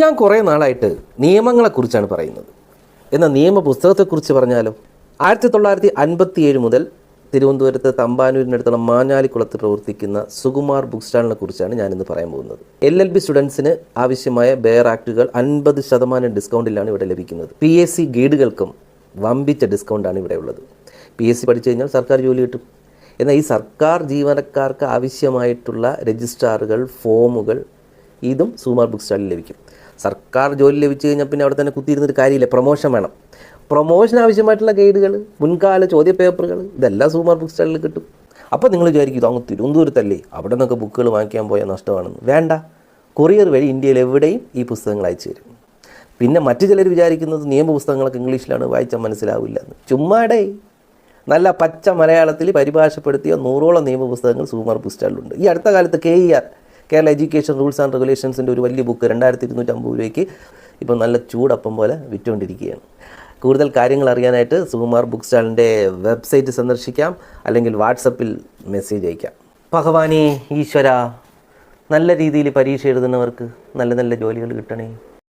ഞാൻ കുറേ നാളായിട്ട് നിയമങ്ങളെക്കുറിച്ചാണ് പറയുന്നത്. എന്ന നിയമ പുസ്തകത്തെക്കുറിച്ച് പറഞ്ഞാലോ ആയിരത്തി തൊള്ളായിരത്തി അൻപത്തി ഏഴ് മുതൽ തിരുവനന്തപുരത്ത് തമ്പാനൂരിനടുത്തുള്ള മാഞ്ഞാലിക്കുളത്ത് പ്രവർത്തിക്കുന്ന സുകുമാർ ബുക്ക് സ്റ്റാളിനെ കുറിച്ചാണ് ഞാനിന്ന് പറയാൻ പോകുന്നത്. എൽ എൽ ബി സ്റ്റുഡൻസിന് ആവശ്യമായ ബെയർ ആക്ടുകൾ അൻപത് ശതമാനം ഡിസ്കൗണ്ടിലാണ് ഇവിടെ ലഭിക്കുന്നത്. പി എസ് സി ഗൈഡുകൾക്കും വമ്പിച്ച ഡിസ്കൗണ്ടാണ് ഇവിടെ ഉള്ളത്. പി എസ് സി പഠിച്ചു കഴിഞ്ഞാൽ സർക്കാർ ജോലി കിട്ടും. എന്നാൽ ഈ സർക്കാർ ജീവനക്കാർക്ക് ആവശ്യമായിട്ടുള്ള രജിസ്ട്രാറുകൾ ഫോമുകൾ ഇതും സുകുമാർ ബുക്ക് സ്റ്റാളിൽ ലഭിക്കും. സർക്കാർ ജോലി ലഭിച്ചു കഴിഞ്ഞാൽ പിന്നെ അവിടെ തന്നെ കുത്തിയിരുന്നൊരു കാര്യമില്ല. പ്രൊമോഷൻ വേണം. പ്രൊമോഷൻ ആവശ്യമായിട്ടുള്ള ഗൈഡുകൾ മുൻകാല ചോദ്യ പേപ്പറുകൾ ഇതെല്ലാം സൂമർ ബുക്ക് സ്റ്റാളിൽ കിട്ടും. അപ്പോൾ നിങ്ങൾ വിചാരിക്കും ഇത് അങ്ങ് തിരുവനന്തപുരത്തല്ലേ? അവിടെ നിന്നൊക്കെ ബുക്കുകൾ വാങ്ങിക്കാൻ പോയാൽ നഷ്ടമാണെന്ന്. വേണ്ട. കൊറിയർ വഴി ഇന്ത്യയിൽ എവിടെയും ഈ പുസ്തകങ്ങൾ അയച്ചു തരും. പിന്നെ മറ്റു ചിലർ വിചാരിക്കുന്നത് നിയമപുസ്തകങ്ങളൊക്കെ ഇംഗ്ലീഷിലാണ് വായിച്ചാൽ മനസ്സിലാവില്ല എന്ന്. ചുമ്മാടേ നല്ല പച്ച മലയാളത്തിൽ പരിഭാഷപ്പെടുത്തിയ നൂറോളം നിയമപുസ്തകങ്ങൾ സൂമർ ബുക്ക് സ്റ്റാളിലുണ്ട് ഈ അടുത്ത കാലത്ത് K E R Kerala education rules and റെഗുലേഷൻസിന്റെ ഒരു വലിയ ബുക്ക് രണ്ടായിരത്തി ഇരുന്നൂറ്റമ്പത് രൂപയ്ക്ക് ഇപ്പം നല്ല ചൂടപ്പം പോലെ വിറ്റുകൊണ്ടിരിക്കുകയാണ്. കൂടുതൽ കാര്യങ്ങൾ അറിയാനായിട്ട് സുകുമാർ ബുക്ക് സ്റ്റാളിന്റെ വെബ്സൈറ്റ് സന്ദർശിക്കാം അല്ലെങ്കിൽ വാട്സപ്പിൽ മെസ്സേജ് അയക്കാം. ഭഗവാനെ ഈശ്വര നല്ല രീതിയിൽ പരീക്ഷ എഴുതുന്നവർക്ക് നല്ല നല്ല ജോലികൾ കിട്ടണേ.